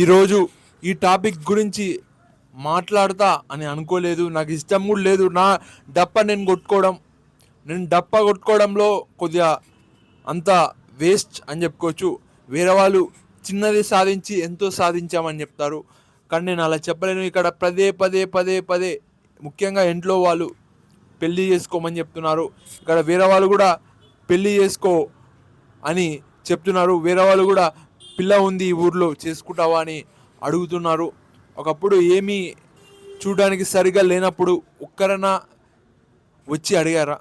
ఈరోజు ఈ టాపిక్ గురించి మాట్లాడతా అని అనుకోలేదు. నాకు ఇష్టం కూడా లేదు. నా డప్ప నేను కొట్టుకోవడం నేను డప్ప కొట్టుకోవడంలో కొద్దిగా అంత వేస్ట్ అని చెప్పుకోవచ్చు. వేరే వాళ్ళు చిన్నది సాధించి ఎంతో సాధించామని చెప్తారు. కానీ నేను అలా చెప్పలేను. ఇక్కడ పదే పదే పదే పదే ముఖ్యంగా ఇంట్లో వాళ్ళు పెళ్ళి చేసుకోమని చెప్తున్నారు. ఇక్కడ వేరే వాళ్ళు కూడా పెళ్ళి చేసుకో అని చెప్తున్నారు. వేరే వాళ్ళు కూడా పిల్ల ఉంది ఈ ఊర్లో చేసుకుంటావా అని అడుగుతున్నారు. ఒకప్పుడు ఏమీ చూడడానికి సరిగా లేనప్పుడు ఒక్కరన్నా వచ్చి అడిగారా?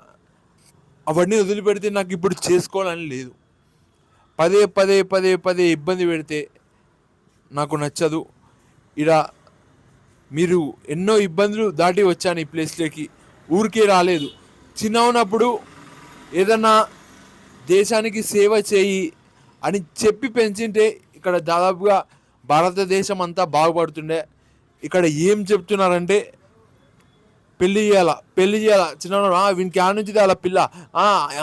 అవన్నీ వదిలిపెడితే నాకు ఇప్పుడు చేసుకోవాలని లేదు. పదే పదే పదే పదే ఇబ్బంది పెడితే నాకు నచ్చదు. ఇలా మీరు ఎన్నో ఇబ్బందులు దాటి వచ్చాను ఈ ప్లేస్లోకి. ఊరికే రాలేదు. చిన్న ఉన్నప్పుడు ఏదన్నా దేశానికి సేవ చేయి అని చెప్పి పెంచింటే ఇక్కడ దాదాపుగా భారతదేశం అంతా బాగుపడుతుండే. ఇక్కడ ఏం చెప్తున్నారంటే పెళ్ళి చేయాలా పెళ్ళి చేయాలా చిన్న వీనికి ఆ నుంచి అలా పిల్ల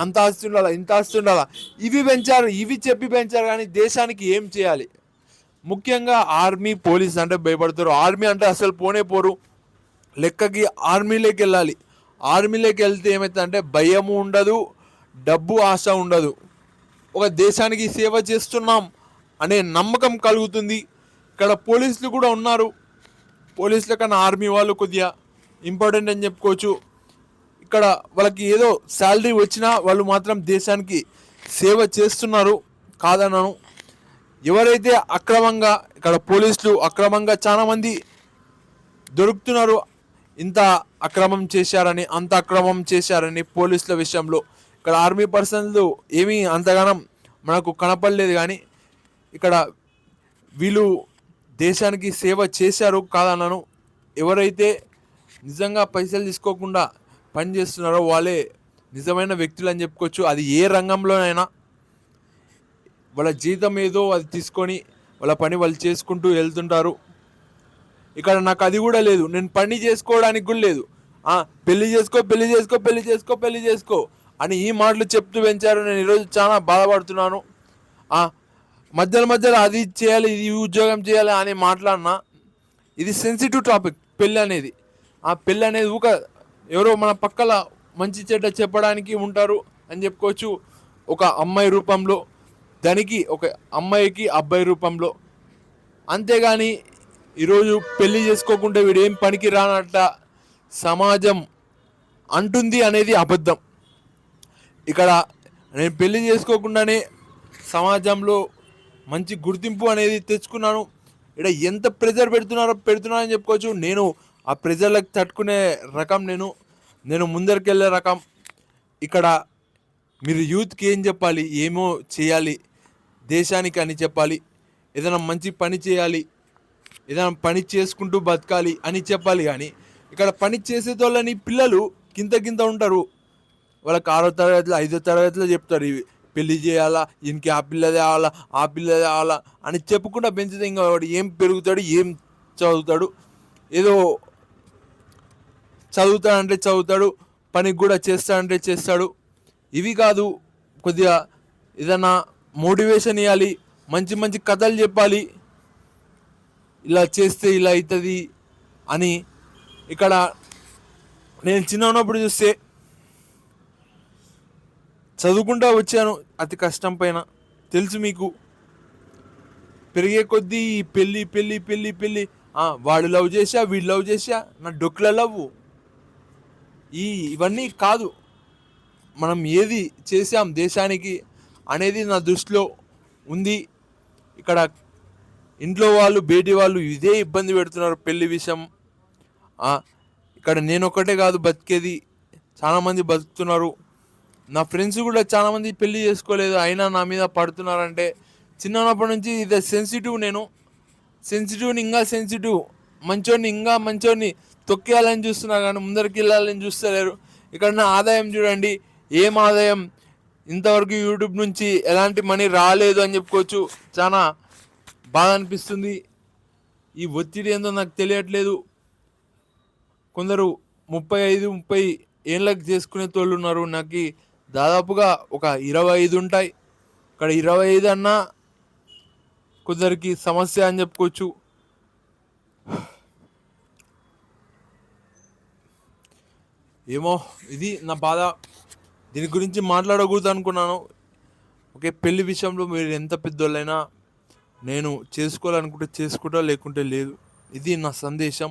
అంత ఆస్తి ఉండాలా ఇంత ఆస్తి ఉండాలా. ఇవి పెంచారు ఇవి చెప్పి పెంచారు కానీ దేశానికి ఏం చేయాలి? ముఖ్యంగా ఆర్మీ పోలీస్ అంటే భయపడతారు. ఆర్మీ అంటే అసలు పోనే పోరు. లెక్కకి ఆర్మీలోకి వెళ్ళాలి. ఆర్మీలోకి వెళ్తే ఏమవుతుందంటే భయము ఉండదు డబ్బు ఆశ ఉండదు. ఒక దేశానికి సేవ చేస్తున్నాం అనే నమ్మకం కలుగుతుంది. ఇక్కడ పోలీసులు కూడా ఉన్నారు. పోలీసుల కన్నా ఆర్మీ వాళ్ళు కొద్దిగా ఇంపార్టెంట్ అని చెప్పుకోవచ్చు. ఇక్కడ వాళ్ళకి ఏదో శాలరీ వచ్చినా వాళ్ళు మాత్రం దేశానికి సేవ చేస్తున్నారు. కాదన్నాను ఎవరైతే అక్రమంగా ఇక్కడ పోలీసులు అక్రమంగా చాలామంది దొరుకుతున్నారు ఇంత అక్రమం చేశారని అంత అక్రమం చేశారని పోలీసుల విషయంలో ఇక్కడ ఆర్మీ పర్సన్లు ఏమీ అంతగానం మనకు కనపడలేదు కానీ ఇక్కడ వీళ్ళు దేశానికి సేవ చేశారు కాదన్నాను. ఎవరైతే నిజంగా పైసలు తీసుకోకుండా పని చేస్తున్నారో వాళ్ళే నిజమైన వ్యక్తులు అని చెప్పుకోవచ్చు. అది ఏ రంగంలోనైనా వాళ్ళ జీతం ఏదో అది తీసుకొని వాళ్ళ పని వాళ్ళు చేసుకుంటూ వెళ్తుంటారు. ఇక్కడ నాకు అది కూడా లేదు. నేను పని చేసుకోవడానికి కూడా లేదు. పెళ్ళి పెళ్ళి చేసుకో పెళ్ళి చేసుకో పెళ్ళి చేసుకో పెళ్ళి చేసుకో. అని ఈ మాటలు చెప్తూ పెంచారు. నేను ఈరోజు చాలా బాధపడుతున్నాను. మధ్యలో మధ్యలో అది చేయాలి ఇది ఉద్యోగం చేయాలి అని మాట్లాడినా ఇది సెన్సిటివ్ టాపిక్ పెళ్ళి అనేది. ఆ పెళ్ళి అనేది ఊక ఎవరో మన పక్కల మంచి చెడ్డ చెప్పడానికి ఉంటారు అని చెప్పుకోవచ్చు. ఒక అమ్మాయి రూపంలో దానికి ఒక అమ్మాయికి అబ్బాయి రూపంలో. అంతేగాని ఈరోజు పెళ్ళి చేసుకోకుండా వీడేం పనికి రానట్ట సమాజం అంటుంది అనేది అబద్ధం. ఇక్కడ నేను పెళ్ళి చేసుకోకుండానే సమాజంలో మంచి గుర్తింపు అనేది తెచ్చుకున్నాను. ఇక్కడ ఎంత ప్రెజర్ పెడుతున్నారో పెడుతున్నారని చెప్పుకోవచ్చు. నేను ఆ ప్రెజర్లకు తట్టుకునే రకం నేను. నేను ముందరికెళ్ళే రకం. ఇక్కడ మీరు యూత్కి ఏం చెప్పాలి? ఏమో చేయాలి. దేశానికి అని చెప్పాలి. ఏదైనా మంచి పని చేయాలి. ఏదైనా పని చేసుకుంటూ బతకాలి అని చెప్పాలి కానీ ఇక్కడ పని చేసేటోళ్ళని పిల్లలు కింద కింద ఉంటారు. వాళ్ళకి ఆరో తరగతిలో ఐదో తరగతిలో చెప్తారు ఇవి పెళ్ళి చేయాలా? ఈయనకి ఆ పిల్ల తేవాలా? ఆ పిల్ల తేవాలా? అని చెప్పకుండా పెంచితే ఇంకా వాడు ఏం పెరుగుతాడు ఏం చదువుతాడు? ఏదో చదువుతాడంటే చదువుతాడు పనికి కూడా చేస్తాడంటే చేస్తాడు. ఇవి కాదు కొద్దిగా ఏదైనా మోటివేషన్ ఇవ్వాలి మంచి మంచి కథలు చెప్పాలి. ఇలా చేస్తే ఇలా అవుతుంది అని ఇక్కడ నేను చిన్న ఉన్నప్పుడు చూస్తే చదువుకుంటా వచ్చాను అతి కష్టం పైన. తెలుసు మీకు పెరిగే కొద్దీ ఈ పెళ్ళి పెళ్ళి పెళ్ళి పెళ్ళి. వాడు లవ్ చేసా వీడు లవ్ చేసా నా డొక్కుల లవ్ ఈ ఇవన్నీ కాదు. మనం ఏది చేసాం దేశానికి అనేది నా దృష్టిలో ఉంది. ఇక్కడ ఇంట్లో వాళ్ళు బేటి వాళ్ళు ఇదే ఇబ్బంది పెడుతున్నారు పెళ్ళి విషయం. ఇక్కడ నేను ఒకటే కాదు బతికేది. చాలామంది బతుకుతున్నారు. నా ఫ్రెండ్స్ కూడా చాలామంది పెళ్ళి చేసుకోలేదు అయినా నా మీద పడుతున్నారంటే చిన్నప్పటి నుంచి ఇది సెన్సిటివ్ నేను. సెన్సిటివ్ని ఇంకా సెన్సిటివ్ మంచోడిని ఇంకా మంచోడిని తొక్కేయాలని చూస్తున్నా కానీ ముందరికి వెళ్ళాలని చూస్తలేరు. ఇక్కడ నా ఆదాయం చూడండి ఏం ఆదాయం? ఇంతవరకు యూట్యూబ్ నుంచి ఎలాంటి మనీ రాలేదు అని చెప్పుకోవచ్చు. చాలా బాధ అనిపిస్తుంది. ఈ ఒత్తిడి ఏందో నాకు తెలియట్లేదు. కొందరు ముప్పై ఐదు ముప్పై ఏళ్ళకి చేసుకునే తోళ్ళు ఉన్నారు. నాకు దాదాపుగా ఒక ఇరవై ఐదు ఉంటాయి. ఇక్కడ ఇరవై ఐదు అన్నా కొందరికి సమస్య అని చెప్పుకోవచ్చు. ఏమో ఇది నా బాధ. దీని గురించి మాట్లాడకూడదు అనుకున్నాను. ఓకే పెళ్ళి విషయంలో మీరు ఎంత పెద్దోళ్ళైనా నేను చేసుకోవాలనుకుంటే చేసుకుంటా లేకుంటే లేదు. ఇది నా సందేశం.